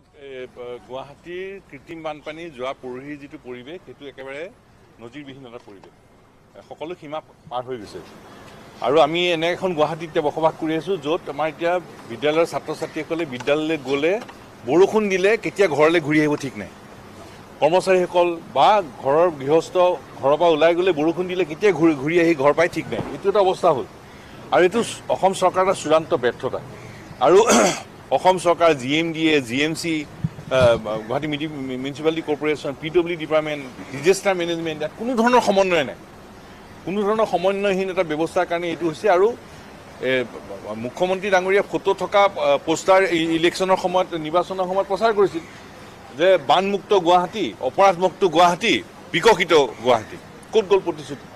চাওক গুৱাহাটীৰ কৃত্ৰিম বানপানী যোৱা পৰহিৰ যিটো পৰিৱেশ সেইটো একেবাৰে নজিৰবিহীন এটা পৰিৱেশ সকলো সীমা পাৰ হৈ গৈছে। আৰু আমি এনে এখন গুৱাহাটীত এতিয়া বসবাস কৰি আছোঁ য'ত আমাৰ এতিয়া বিদ্যালয়ৰ ছাত্ৰ ছাত্ৰীসকলে বিদ্যালয়লৈ গ'লে বৰষুণ দিলে কেতিয়া ঘৰলৈ ঘূৰি আহিব ঠিক নাই। কৰ্মচাৰীসকল বা ঘৰৰ গৃহস্থ ঘৰৰ পৰা ওলাই গ'লে বৰষুণ দিলে কেতিয়া ঘূৰি ঘূৰি আহি ঘৰ পাই ঠিক নাই। এইটো এটা অৱস্থা হ'ল। আৰু এইটো অসম চৰকাৰৰ চূড়ান্ত ব্যৰ্থতা। আৰু অসম চৰকাৰ G M D A G M C Guwahati municipality corporation P W department disaster management ইয়াত কোনো ধৰণৰ সমন্বয় নাই। কোনো ধৰণৰ সমন্বয়হীন এটা ব্যৱস্থাৰ কাৰণে এইটো হৈছে আৰু মুখ্যমন্ত্ৰী ডাঙৰীয়া ফটো থকা পোষ্টাৰ ইলেকশ্যনৰ সময়ত নিৰ্বাচনৰ সময়ত প্ৰচাৰ কৰিছিল যে বানমুক্ত গুৱাহাটী অপৰাধমুক্ত গুৱাহাটী বিকশিত গুৱাহাটী। ক'ত গ'ল প্ৰতিশ্ৰুতি?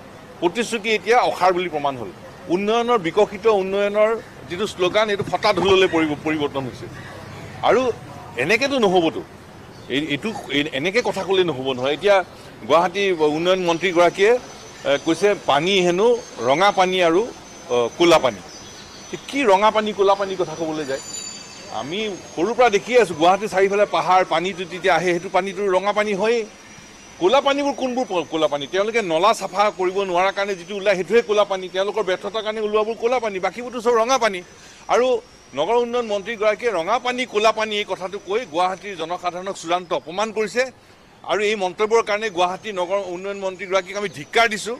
প্ৰতিশ্ৰুতি এতিয়া অসাৰ বুলি প্ৰমাণ হ'ল। উন্নয়নৰ বিকশিত উন্নয়নৰ যিটো শ্লোগান এইটো ফটা ঢোললৈ পৰি পৰিৱৰ্তন হৈছে। আৰু এনেকেতো নহ'বতো। এই- এইটো এই- এনেকে কথা ক'লে নহ'ব নহয়। এতিয়া গুৱাহাটী উন্নয়ন মন্ত্ৰীগৰাকীয়ে কৈছে পানী হেনো ৰঙা পানী আৰু ক'লা পানী। কি ৰঙা পানী, ক'লা পানীৰ কথা ক'বলৈ যায়? আমি সৰুৰ পৰা দেখিয়ে আছোঁ, গুৱাহাটীৰ চাৰিওফালে পাহাৰ, পানীটো যেতিয়া আহে, সেইটো পানীটো ৰঙা পানী হয়েই। ক'লা পানীবোৰ কোনবোৰ ক'লা পানী তেওঁলোকে নলা চাফা কৰিব নোৱাৰাৰ কাৰণে যিটো ওলায় সেইটোহে ক'লা পানী তেওঁলোকৰ ব্যৰ্থতাৰ কাৰণে ওলোৱাবোৰ ক'লা পানী বাকীবোৰতো চব ৰঙা পানী আৰু নগৰ উন্নয়ন মন্ত্ৰীগৰাকীয়ে ৰঙা পানী ক'লা পানী এই কথাটো কৈ গুৱাহাটীৰ জনসাধাৰণক চূড়ান্ত অপমান কৰিছে। আৰু এই মন্তব্যৰ কাৰণে গুৱাহাটী নগৰ উন্নয়ন মন্ত্ৰীগৰাকীক আমি ধিক্কাৰ দিছোঁ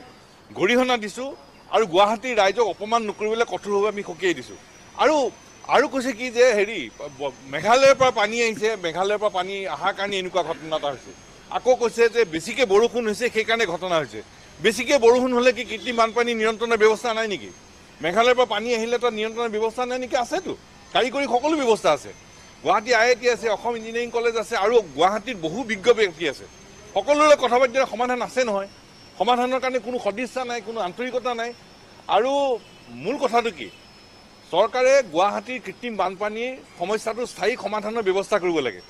গৰিহণা দিছোঁ আৰু গুৱাহাটীৰ ৰাইজক অপমান নকৰিবলৈ কঠোৰভাৱে আমি সকীয়াই দিছোঁ। আৰু আৰু কৈছে কি যে হেৰি মেঘালয়ৰ পৰা পানী আহিছে মেঘালয়ৰ পৰা পানী অহাৰ কাৰণে এনেকুৱা ঘটনা এটা হৈছে। আকৌ কৈছে যে বেছিকৈ বৰষুণ হৈছে সেইকাৰণে ঘটনা হৈছে। বেছিকৈ বৰষুণ হ'লে কি কৃত্ৰিম বানপানী নিয়ন্ত্ৰণৰ ব্যৱস্থা নাই নেকি? মেঘালয়ৰ পৰা পানী আহিলে তাত নিয়ন্ত্ৰণৰ ব্যৱস্থা নাই নেকি? আছেতো। কাৰিকৰী সকলো ব্যৱস্থা আছে। গুৱাহাটী আই আই টি আছে অসম ইঞ্জিনিয়াৰিং কলেজ আছে আৰু গুৱাহাটীত বহু বিজ্ঞ ব্যক্তি আছে। সকলোৰে কথা পাতিলে সমাধান আছে নহয়। সমাধানৰ কাৰণে কোনো সদিচ্ছা নাই কোনো আন্তৰিকতা নাই। আৰু মূল কথাটো কি? চৰকাৰে গুৱাহাটীৰ কৃত্ৰিম বানপানীৰ সমস্যাটো স্থায়ী সমাধানৰ ব্যৱস্থা কৰিব লাগে।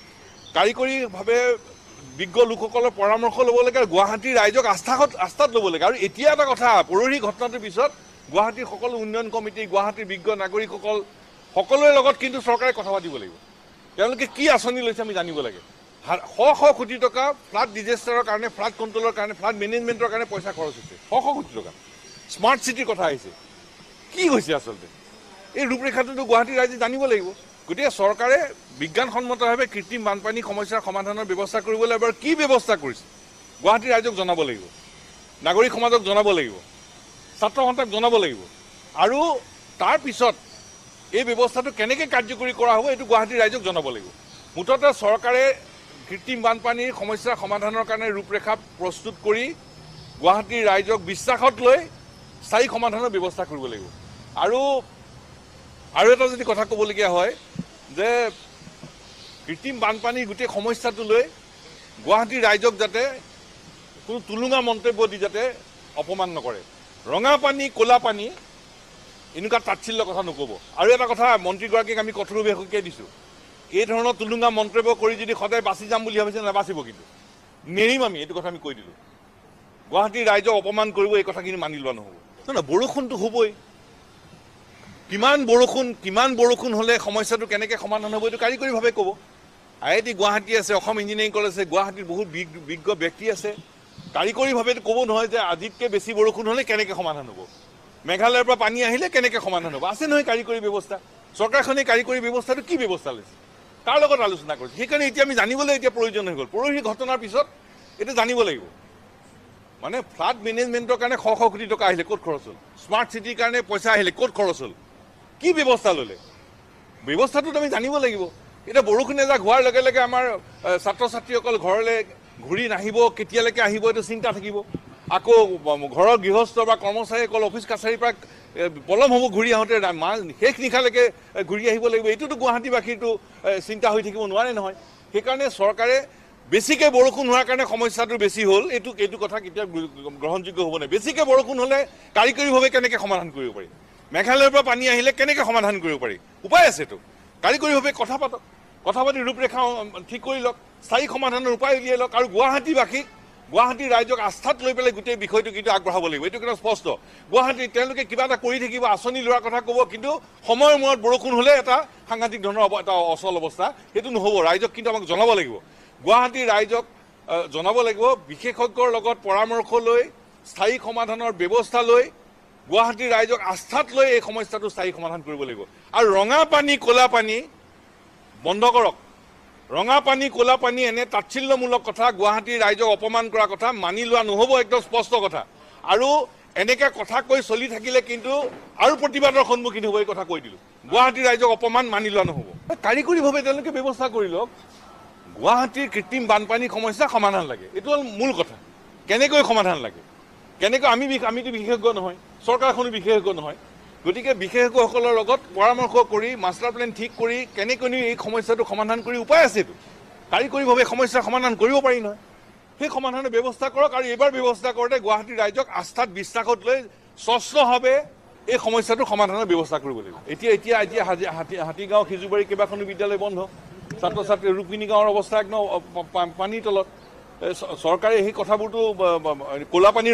কাৰিকৰীভাৱে বিজ্ঞ লোকসকলৰ পৰামৰ্শ ল'ব লাগে আৰু গুৱাহাটীৰ ৰাইজক আস্থাত আস্থাত ল'ব লাগে। আৰু এতিয়া এটা কথা পৰহি ঘটনাটোৰ পিছত গুৱাহাটীৰ সকলো উন্নয়ন কমিটি গুৱাহাটীৰ বিজ্ঞ নাগৰিকসকল সকলোৰে লগত কিন্তু চৰকাৰে কথা পাতিব লাগিব। তেওঁলোকে কি আঁচনি লৈছে আমি জানিব লাগে। শ শ কোটি টকা ফ্লাড ডিজাষ্টাৰৰ কাৰণে ফ্লাড কণ্ট্ৰলৰ কাৰণে ফ্লাড মেনেজমেণ্টৰ কাৰণে পইচা খৰচ হৈছে। শ শ কোটি টকা। স্মাৰ্ট চিটিৰ কথা আহিছে। কি হৈছে আচলতে? এই ৰূপৰেখাটোতো গুৱাহাটীৰ ৰাইজে জানিব লাগিব। গতিকে চৰকাৰে বিজ্ঞানসন্মতভাৱে কৃত্ৰিম বানপানী সমস্যাৰ সমাধানৰ ব্যৱস্থা কৰিব লাগিব আৰু কি ব্যৱস্থা কৰিছে? গুৱাহাটীৰ ৰাইজক জনাব লাগিব। নাগৰিক সমাজক জনাব লাগিব। ছাত্ৰ সন্থাক জনাব লাগিব। আৰু তাৰ পিছত এই ব্যৱস্থাটো কেনেকৈ কাৰ্যকৰী কৰা হ'ব এইটো গুৱাহাটীৰ ৰাইজক জনাব লাগিব। মুঠতে চৰকাৰে কৃত্ৰিম বানপানীৰ সমস্যাৰ সমাধানৰ কাৰণে ৰূপৰেখা প্ৰস্তুত কৰি গুৱাহাটীৰ ৰাইজক বিশ্বাসত লৈ স্থায়ী সমাধানৰ ব্যৱস্থা কৰিব লাগিব। আৰু আৰু এটা যদি কথা ক'বলগীয়া হয় যে কৃত্ৰিম বানপানীৰ গোটেই সমস্যাটো লৈ গুৱাহাটীৰ ৰাইজক যাতে কোনো টুলুঙা মন্তব্য দি যাতে অপমান নকৰে। ৰঙা পানী ক'লা পানী এনেকুৱা তাচ্ছিল্য কথা নক'ব। আৰু এটা কথা মন্ত্ৰীগৰাকীক আমি কঠোৰভাৱে সকীয়াই দিছোঁ। এই ধৰণৰ টুলুঙা মন্তব্য কৰি যদি সদায় বাচি যাম বুলি ভাবিছে নাবাচিব কিন্তু। নেৰিম আমি এইটো কথা আমি কৈ দিলোঁ। গুৱাহাটীৰ ৰাইজক অপমান কৰিব এই কথাখিনি মানি লোৱা নহ'ব। নহয় বৰষুণটো হ'বই। কিমান বৰষুণ কিমান বৰষুণ হ'লে সমস্যাটো কেনেকৈ সমাধান হ'ব এইটো কাৰিকৰীভাৱে ক'ব। আই আই টি গুৱাহাটী আছে অসম ইঞ্জিনিয়াৰিং কলেজ আছে গুৱাহাটীৰ বহুত বিজ্ঞ ব্যক্তি আছে। কাৰিকৰীভাৱে ক'ব নহয় যে আজিতকৈ বেছি বৰষুণ হ'লে কেনেকৈ সমাধান হ'ব। মেঘালয়ৰ পৰা পানী আহিলে কেনেকৈ সমাধান হ'ব। আছে নহয় কাৰিকৰী ব্যৱস্থা। চৰকাৰখনে কাৰিকৰী ব্যৱস্থাটো কি ব্যৱস্থা লৈছে? কাৰ লগত আলোচনা কৰিছে? সেইকাৰণে এতিয়া আমি জানিবলৈ এতিয়া প্ৰয়োজন হৈ গ'ল। পৰহি ঘটনাৰ পিছত এতিয়া জানিব লাগিব। মানে ফ্লাড মেনেজমেণ্টৰ কাৰণে শ শ কোটি টকা আহিলে ক'ত খৰচ হ'ল? স্মাৰ্ট চিটিৰ কাৰণে পইচা আহিলে ক'ত খৰচ হ'ল? কি ব্যৱস্থা ল'লে? ব্যৱস্থাটোত আমি জানিব লাগিব। এতিয়া বৰষুণ এজাক হোৱাৰ লগে লগে আমাৰ ছাত্ৰ ছাত্ৰীসকল ঘৰলৈ ঘূৰি নাহিব কেতিয়ালৈকে আহিব এইটো চিন্তা থাকিব। আকৌ ঘৰৰ গৃহস্থ বা কৰ্মচাৰীসকল অফিচ কাছাৰীৰ পৰা পলম হ'ব ঘূৰি আহোঁতে মা শেষ নিশালৈকে ঘূৰি আহিব লাগিব। এইটোতো গুৱাহাটীবাসীৰতো এ, চিন্তা হৈ থাকিব নোৱাৰে নহয়। সেইকাৰণে চৰকাৰে বেছিকৈ বৰষুণ হোৱাৰ কাৰণে সমস্যাটো বেছি হ'ল। এইটো এইটো কথা কেতিয়া গ্ৰ- গ্ৰহণযোগ্য হ'ব নাই বেছিকৈ বৰষুণ হ'লে কাৰিকৰীভাৱে কেনেকৈ সমাধান কৰিব পাৰি মেঘালয়ৰ পৰা পানী আহিলে কেনেকৈ সমাধান কৰিব পাৰি? উপায় আছেতো কাৰিকৰীভাৱে কথা পাতক কথা পাতি ৰূপৰেখা ঠিক কৰি লওক স্থায়ী সমাধানৰ উপায় উলিয়াই লওক আৰু গুৱাহাটীবাসীক গুৱাহাটীৰ ৰাইজক আস্থাত লৈ পেলাই গোটেই বিষয়টো কিন্তু আগবঢ়াব লাগিব। এইটো কিন্তু স্পষ্ট। গুৱাহাটীত তেওঁলোকে কিবা এটা কৰি থাকিব আঁচনি লোৱাৰ কথা ক'ব কিন্তু সময়ৰ মূৰত বৰষুণ হ'লে এটা সাংঘাতিক ধৰণৰ এটা অচল অৱস্থা সেইটো নহ'ব। ৰাইজক কিন্তু আমাক জনাব লাগিব। গুৱাহাটীৰ ৰাইজক জনাব লাগিব বিশেষজ্ঞৰ লগত পৰামৰ্শ লৈ স্থায়ী সমাধানৰ ব্যৱস্থা লৈ গুৱাহাটীৰ ৰাইজক আস্থাত লৈ এই সমস্যাটো স্থায়ী সমাধান কৰিব লাগিব। আৰু ৰঙা পানী, ক'লা পানী, বন্ধ কৰক। ৰঙা পানী, ক'লা পানী এনে তাচ্ছিল্যমূলক কথা, গুৱাহাটীৰ ৰাইজক অপমান কৰা কথা মানি লোৱা নহ'ব, একদম স্পষ্ট কথা। আৰু এনেকে কথা কৈ চলি থাকিলে কিন্তু আৰু প্ৰতিবাদৰ সন্মুখীন হ'ব এই কথা কৈ দিলোঁ। গুৱাহাটীৰ ৰাইজক অপমান মানি লোৱা নহ'ব। কাৰিকৰীভাৱে তেওঁলোকে ব্যৱস্থা কৰি লওক। গুৱাহাটীৰ কৃত্ৰিম বানপানী সমস্যা সমাধান লাগে। এইটো হ'ল মূল কথা। কেনেকৈ সমাধান লাগে? কেনেকৈ আমি আমিতো বিশেষজ্ঞ নহয়। চৰকাৰখনো বিশেষজ্ঞ নহয়। গতিকে বিশেষজ্ঞসকলৰ লগত পৰামৰ্শ কৰি মাষ্টাৰ প্লেন ঠিক কৰি কেনেকৈ এই সমস্যাটো সমাধান কৰি উপায় আছেতো কাৰিকৰীভাৱে সমস্যাৰ সমাধান কৰিব পাৰি নহয়। সেই সমাধানৰ ব্যৱস্থা কৰক আৰু এইবাৰ ব্যৱস্থা কৰোঁতে গুৱাহাটীৰ ৰাইজক আস্থাত বিশ্বাসত লৈ স্বচ্ছভাৱে এই সমস্যাটো সমাধানৰ ব্যৱস্থা কৰিব লাগিব। এতিয়া এতিয়া এতিয়া হাতী হাতীগাঁও সিজুবাৰী কেইবাখনো বিদ্যালয় বন্ধ। ছাত্ৰ ছাত্ৰী ৰুক্মিণী গাঁৱৰ অৱস্থা একদম পানীৰ তলত। চৰকাৰে সেই কথাবোৰতো ক'লা পানী